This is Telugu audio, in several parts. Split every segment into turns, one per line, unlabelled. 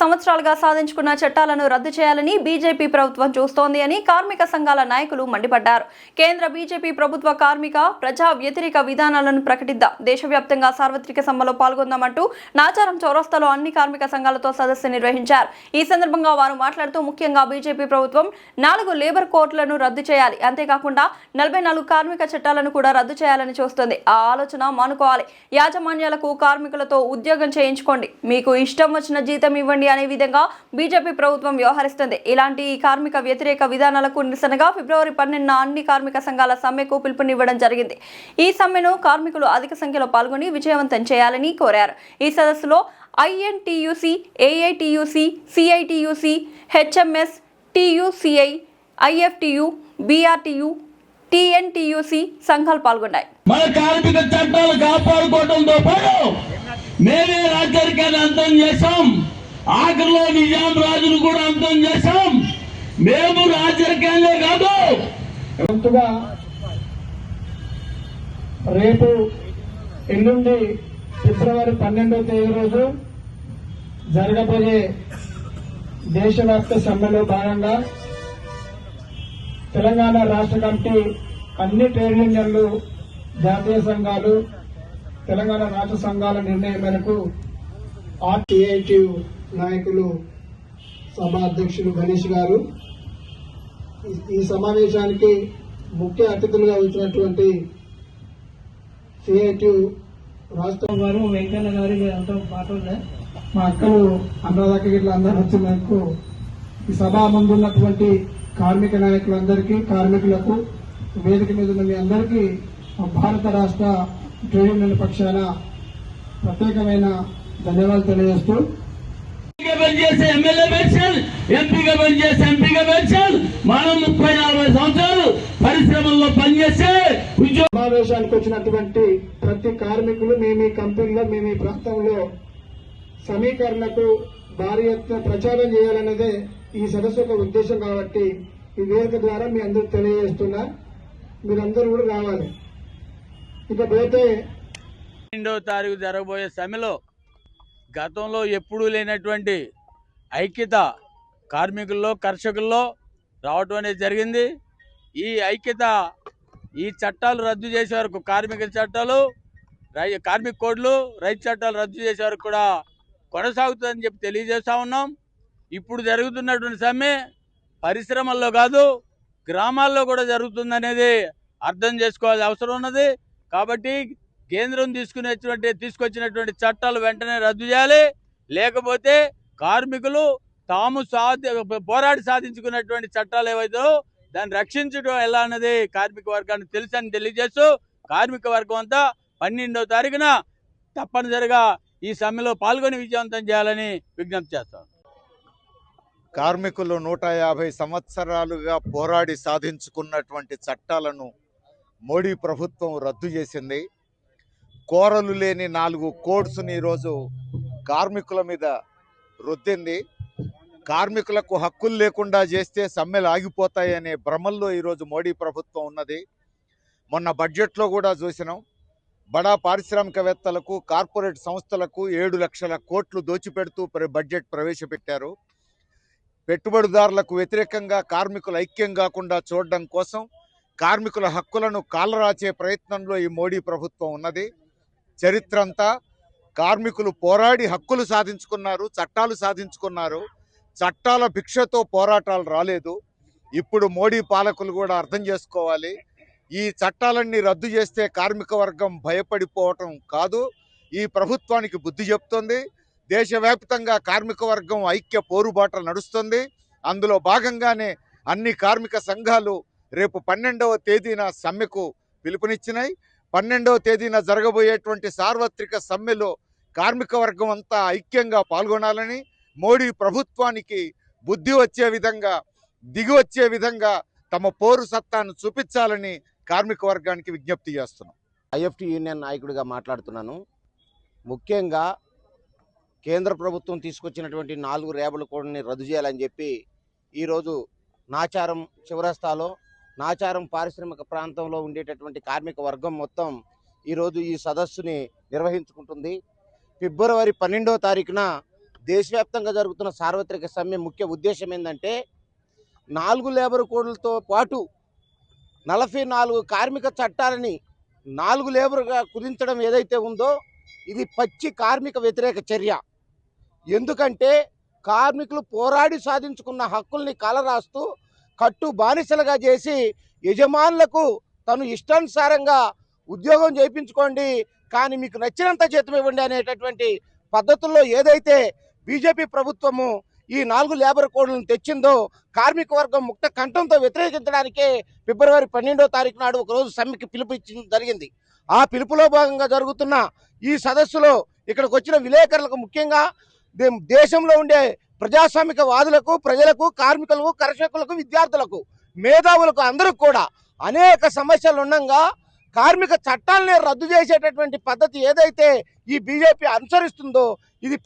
సంవత్సరాలుగా సాధించుకున్న చట్టాలను రద్దు చేయాలని బీజేపీ ప్రభుత్వం చూస్తోంది అని కార్మిక సంఘాల నాయకులు మండిపడ్డారు. కేంద్ర బీజేపీ ప్రభుత్వ కార్మిక ప్రజా వ్యతిరేక విధానాలను ప్రకటిద్దాం దేశవ్యాప్తంగా సార్వత్రిక సమ్మెలో పాల్గొందామంటూ నాచారం చౌరస్తాలో అన్ని కార్మిక సంఘాలతో సదస్సు నిర్వహించారు. ఈ సందర్భంగా వారు మాట్లాడుతూ ముఖ్యంగా బీజేపీ ప్రభుత్వం నాలుగు లేబర్ కోర్టులను రద్దు చేయాలి. అంతేకాకుండా నలభై నాలుగు కార్మిక చట్టాలను కూడా రద్దు చేయాలని చూస్తుంది. ఆ ఆలోచన మానుకోవాలి. యాజమాన్యాలకు కార్మికులతో ఉద్యోగం చేయించుకోండి. మీకు ఇష్టం వచ్చిన జీతం ఇవ్వండి అనే విధంగా బీజేపీ ప్రభుత్వం వ్యవహరిస్తుంది. ఇలాంటి ఈ కార్మిక వ్యతిరేక విధానాలకు నిరసనగా ఫిబ్రవరి పన్నెండున అన్ని కార్మిక సంఘాల సమ్మెకు పిలుపునివ్వడం జరిగింది. ఈ సమ్మెను కార్మికులు అధిక సంఖ్యలో పాల్గొని విజయవంతం చేయాలని కోరారు. ఈ సదస్సులో INTUC AITUC CITUC HMS TUCI IFTU BRTU TNTUC సంఘాలు పాల్గొన్నాయి.
మన కార్మిక చట్టాలు కాపాడుకోవడంతో పాటు మేమే రాజ్యాధికారిని అంతం చేశాం. ఆఖరిలో నిజాం రాజును కూడా అంతం చేశాం. మేము రాజరికంగా కాదు.
వంతుగా రేపు ఎల్లుండి ఫిబ్రవరి పన్నెండవ తేదీ రోజు జరగబోయే దేశవ్యాప్త సమ్మెలో భాగంగా తెలంగాణ రాష్ట్ర కమిటీ అన్ని ట్రేడ్ యూనియన్లు జాతీయ సంఘాలు తెలంగాణ రాష్ట్ర సంఘాల నిర్ణయం మేరకు ఆర్టీఐటీ నాయకులు సభ అధ్యక్షులు గణేష్ గారు. ఈ- ఈ సమావేశానికి ముఖ్య అతిథులుగా వచ్చినటువంటి సిఐటి రాష్ట్రం గారు వెంకన్న గారి అంతా పాట మా అక్కలు అనురాధక గిట్ల అందరూ వచ్చినందుకు ఈ సభ ముందున్నటువంటి కార్మిక నాయకులందరికీ కార్మికులకు వేదిక మీద ఉన్న మీ అందరికీ భారత రాష్ట్ర ట్రేడ్ యూనియన్ పక్షాన ప్రత్యేకమైన ధన్యవాదాలు తెలియజేస్తూ
పనిచేసే ఎమ్మెల్యే పెన్షన్ ఎంపీగా పనిచేసే ఎంపీగా పెన్షన్. మనం ముప్పై నలభై సంవత్సరాలు పరిశ్రమల్లో పనిచేసే ఉద్యోగ
సమావేశానికి వచ్చినటువంటి ప్రతి కార్మికులు మేము ఈ కంపెనీలో మేము ఈ ప్రాంతంలో సమీకరణకు భారీ ఎత్తున ప్రచారం చేయాలన్నదే ఈ సదస్సు యొక్క ఉద్దేశం కాబట్టి ఈ వేదిక ద్వారా మీ అందరూ తెలియజేస్తున్నా. మీరందరూ కూడా రావాలి. ఇకపోతే
రెండవ తారీఖు జరగబోయే సమ్మెలో గతంలో ఎప్పుడూ లేనటువంటి ఐక్యత కార్మికుల్లో కర్షకుల్లో రావటం అనేది జరిగింది. ఈ ఐక్యత ఈ చట్టాలు రద్దు చేసే వరకు కార్మిక చట్టాలు రై కార్మిక కోడ్లు రైతు చట్టాలు రద్దు చేసే వరకు కూడా కొనసాగుతుందని చెప్పి తెలియజేస్తూ ఉన్నాం. ఇప్పుడు జరుగుతున్నటువంటి సమ్మె పరిశ్రమల్లో కాదు గ్రామాల్లో కూడా జరుగుతుందనేది అర్థం చేసుకోవాల్సిన అవసరం ఉన్నది. కాబట్టి కేంద్రం తీసుకునేటువంటి తీసుకొచ్చినటువంటి చట్టాలు వెంటనే రద్దు చేయాలి. లేకపోతే కార్మికులు తాము సాధి పోరాడి సాధించుకున్నటువంటి చట్టాలు ఏవైతే దాన్ని రక్షించడం ఎలా అన్నది కార్మిక వర్గానికి తెలుసని తెలియజేస్తూ కార్మిక వర్గం అంతా పన్నెండవ తారీఖున తప్పనిసరిగా ఈ సమ్మెలో పాల్గొని విజయవంతం చేయాలని విజ్ఞప్తి చేస్తాం.
కార్మికులు నూట యాభై సంవత్సరాలుగా పోరాడి సాధించుకున్నటువంటి చట్టాలను మోడీ ప్రభుత్వం రద్దు చేసింది. కోరలు లేని నాలుగు కోడ్స్ని ఈరోజు కార్మికుల మీద రుద్దింది. కార్మికులకు హక్కులు లేకుండా చేస్తే సమ్మెలు ఆగిపోతాయనే భ్రమల్లో ఈరోజు మోడీ ప్రభుత్వం ఉన్నది. మొన్న బడ్జెట్లో కూడా చూసినాం. బడా పారిశ్రామికవేత్తలకు కార్పొరేట్ సంస్థలకు ఏడు లక్షల కోట్లు దోచిపెడుతూ ప్ర- బడ్జెట్ ప్రవేశపెట్టారు. పెట్టుబడిదారులకు వ్యతిరేకంగా కార్మికులు ఐక్యం కాకుండా చూడడం కోసం కార్మికుల హక్కులను కాలరాచే ప్రయత్నంలో ఈ మోడీ ప్రభుత్వం ఉన్నది. చరిత్ర అంతా కార్మికులు పోరాడి హక్కులు సాధించుకున్నారు చట్టాలు సాధించుకున్నారు. చట్టాల భిక్షతో పోరాటాలు రాలేదు. ఇప్పుడు మోడీ పాలకులు కూడా అర్థం చేసుకోవాలి. ఈ చట్టాలన్నీ రద్దు చేస్తే కార్మిక వర్గం భయపడిపోవటం కాదు. ఈ ప్రభుత్వానికి బుద్ధి చెప్తుంది. దేశవ్యాప్తంగా కార్మిక వర్గం ఐక్య పోరుబాట నడుస్తుంది. అందులో భాగంగానే అన్ని కార్మిక సంఘాలు రేపు పన్నెండవ తేదీన సమ్మెకు పిలుపునిచ్చినాయి. పన్నెండవ తేదీన జరగబోయేటువంటి సార్వత్రిక సమ్మెలో కార్మిక వర్గం అంతా ఐక్యంగా పాల్గొనాలని మోడీ ప్రభుత్వానికి బుద్ధి వచ్చే విధంగా దిగి వచ్చే విధంగా తమ పోరు సత్తాను చూపించాలని కార్మిక వర్గానికి విజ్ఞప్తి చేస్తున్నాం.
ఐఎఫ్టి యూనియన్ నాయకుడిగా మాట్లాడుతున్నాను. ముఖ్యంగా కేంద్ర ప్రభుత్వం తీసుకొచ్చినటువంటి నాలుగు రేబుల కోడ్ని రద్దు చేయాలని చెప్పి ఈరోజు నాచారం చివరస్తాలో నాచారం పారిశ్రామిక ప్రాంతంలో ఉండేటటువంటి కార్మిక వర్గం మొత్తం ఈరోజు ఈ సదస్సుని నిర్వహించుకుంటుంది. ఫిబ్రవరి పన్నెండవ తారీఖున దేశవ్యాప్తంగా జరుగుతున్న సార్వత్రిక సమ్మె ముఖ్య ఉద్దేశం ఏంటంటే నాలుగు లేబర్ కోడ్లతో పాటు నలభై నాలుగు కార్మిక చట్టాలని నాలుగు లేబర్గా కుదించడం ఏదైతే ఉందో ఇది పచ్చి కార్మిక వ్యతిరేక చర్య. ఎందుకంటే కార్మికులు పోరాడి సాధించుకున్న హక్కుల్ని కలరాస్తూ కట్టు బానిసలుగా చేసి యజమానులకు తను ఇష్టానుసారంగా ఉద్యోగం చేయించుకోండి కానీ మీకు నచ్చినంత జీతం ఇవ్వండి అనేటటువంటి పద్ధతుల్లో ఏదైతే బీజేపీ ప్రభుత్వము ఈ నాలుగు లేబర్ కోడ్లను తెచ్చిందో కార్మిక వర్గం ముక్త కంఠంతో వ్యతిరేకించడానికే ఫిబ్రవరి పన్నెండో తారీఖు నాడు ఒకరోజు సమ్మెకి పిలుపు ఇచ్చి జరిగింది. ఆ పిలుపులో భాగంగా జరుగుతున్న ఈ సదస్సులో ఇక్కడికి వచ్చిన విలేకరులకు ముఖ్యంగా దే- దేశంలో ఉండే ప్రజాస్వామిక వాదులకు ప్రజలకు కార్మికులకు కర్షకులకు విద్యార్థులకు మేధావులకు అందరికి కూడా అనేక సమస్యలు ఉండగా కార్మిక చట్టాలని రద్దు చేసేటటువంటి పద్ధతి ఏదైతే ఈ బీజేపీ అనుసరిస్తుందో ఇది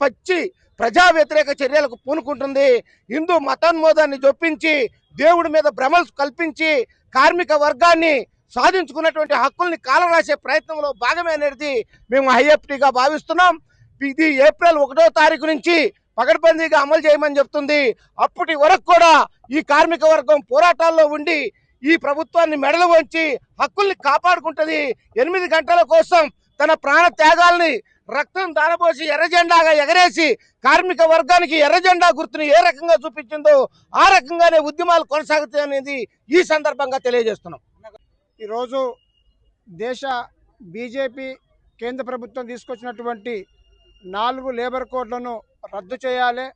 పచ్చి ప్రజా వ్యతిరేక చర్యలకు పూనుకుంటుంది. హిందూ మతాన్మోదాన్ని జొప్పించి దేవుడి మీద భ్రమలు కల్పించి కార్మిక వర్గాన్ని సాధించుకున్నటువంటి హక్కుల్ని కాలరాసే ప్రయత్నంలో భాగమే అనేది మేము ఐఎఫ్టీగా భావిస్తున్నాం. ఇది ఏప్రిల్ ఒకటో తారీఖు నుంచి పకడ్బందీగా అమలు చేయమని చెప్తుంది. అప్పటి వరకు కూడా ఈ కార్మిక వర్గం పోరాటాల్లో ఉండి ఈ ప్రభుత్వాన్ని మెడలు వంచి హక్కుల్ని కాపాడుకుంటుంది. ఎనిమిది గంటల కోసం తన ప్రాణ త్యాగాల్ని రక్తం దారబోసి ఎర్రజెండాగా ఎగరేసి కార్మిక వర్గానికి ఎర్రజెండా గుర్తుని ఏ రకంగా చూపించిందో ఆ రకంగానే ఉద్యమాలు కొనసాగుతాయి అనేది ఈ సందర్భంగా తెలియజేస్తున్నాం.
ఈరోజు దేశ బీజేపీ కేంద్ర ప్రభుత్వం తీసుకొచ్చినటువంటి నాలుగు లేబర్ కోడ్లను రద్దు చేయాలి.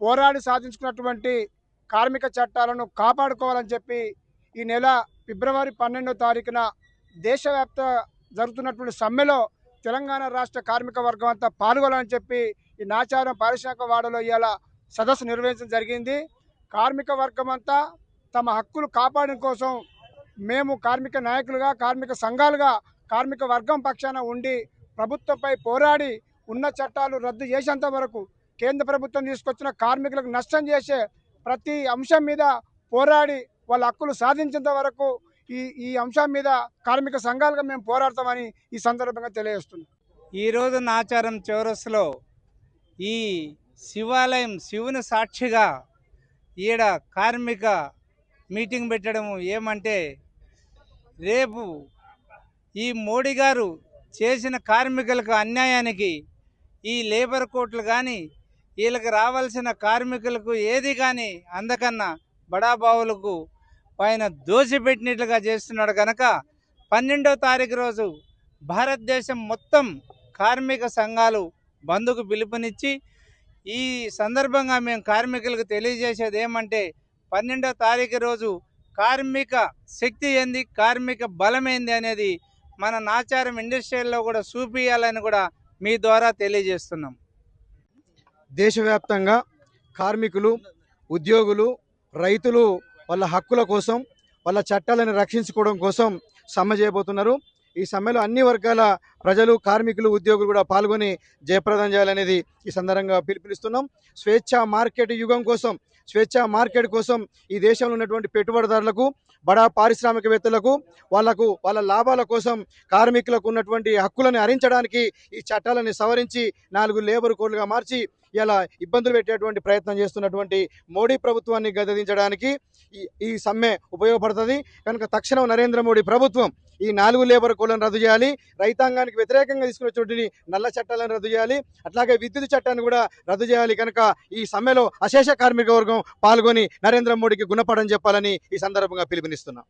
పోరాడి సాధించుకున్నటువంటి కార్మిక చట్టాలను కాపాడుకోవాలని చెప్పి ఈ నెల ఫిబ్రవరి పన్నెండో తారీఖున దేశవ్యాప్త జరుగుతున్నటువంటి సమ్మెలో తెలంగాణ రాష్ట్ర కార్మిక వర్గం అంతా పాల్గొనాలని చెప్పి ఈ నాచారం పారిశ్రామిక వాడలో ఇవాళ సదస్సు నిర్వహించడం జరిగింది. కార్మిక వర్గం అంతా తమ హక్కులు కాపాడడం కోసం మేము కార్మిక నాయకులుగా కార్మిక సంఘాలుగా కార్మిక వర్గం పక్షాన ఉండి ప్రభుత్వంపై పోరాడి ఉన్న చట్టాలు రద్దు చేసేంత వరకు కేంద్ర ప్రభుత్వం తీసుకొచ్చిన కార్మికులకు నష్టం చేసే ప్రతి అంశం మీద పోరాడి వాళ్ళ హక్కులు సాధించేంత వరకు ఈ ఈ అంశం మీద కార్మిక సంఘాలుగా మేము పోరాడతామని ఈ సందర్భంగా తెలియజేస్తున్నాం.
ఈరోజు నాచారం చౌరస్లో ఈ శివాలయం శివుని సాక్షిగా ఈడ కార్మిక మీటింగ్ పెట్టడం ఏమంటే రేపు ఈ మోడీ గారు చేసిన కార్మికులకు అన్యాయానికి ఈ లేబర్ కోట్లు కానీ వీళ్ళకి రావాల్సిన కార్మికులకు ఏది కానీ అందకన్నా బడాబావులకు పైన దోచిపెట్టినట్లుగా చేస్తున్నాడు కనుక పన్నెండో తారీఖు రోజు భారతదేశం మొత్తం కార్మిక సంఘాలు బంధుకు పిలుపునిచ్చి ఈ సందర్భంగా మేము కార్మికులకు తెలియజేసేది ఏమంటే పన్నెండో తారీఖు రోజు కార్మిక శక్తి ఏంది కార్మిక బలం ఏంది అనేది మన నాచారం ఇండస్ట్రీల్లో కూడా చూపియాలని కూడా మీ ద్వారా తెలియజేస్తున్నాం.
దేశవ్యాప్తంగా కార్మికులు ఉద్యోగులు రైతులు వాళ్ళ హక్కుల కోసం వాళ్ళ చట్టాలను రక్షించుకోవడం కోసం సమ్మె చేయబోతున్నారు. ఈ సమ్మెలో అన్ని వర్గాల ప్రజలు కార్మికులు ఉద్యోగులు కూడా పాల్గొని జయప్రదం చేయాలనేది ఈ సందర్భంగా పిలుపునిస్తున్నాం. స్వేచ్ఛ మార్కెట్ యుగం కోసం స్వేచ్ఛ మార్కెట్ కోసం ఈ దేశంలో ఉన్నటువంటి పెట్టుబడిదారులకు బడా పారిశ్రామికవేత్తలకు వాళ్ళకు వాళ్ళ లాభాల కోసం కార్మికులకు ఉన్నటువంటి హక్కులను హరించడానికి ఈ చట్టాలను సవరించి నాలుగు లేబర్ కోడ్లుగా మార్చి ఇలా ఇబ్బందులు పెట్టేటువంటి ప్రయత్నం చేస్తున్నటువంటి మోడీ ప్రభుత్వాన్ని గదించడానికి ఈ ఈ సమ్మె ఉపయోగపడుతుంది. కనుక తక్షణం నరేంద్ర మోడీ ప్రభుత్వం ఈ నాలుగు లేబర్ కోడ్లను రద్దు చేయాలి. రైతాంగానికి వ్యతిరేకంగా తీసుకున్నటువంటి నల్ల చట్టాలను రద్దు చేయాలి. అట్లాగే విద్యుత్ చట్టాన్ని కూడా రద్దు చేయాలి. కనుక ఈ సమ్మెలో అశేష కార్మిక వర్గం పాల్గొని నరేంద్ర మోడీకి గుణపడని చెప్పాలని ఈ సందర్భంగా పిలుపునిస్తున్నాం.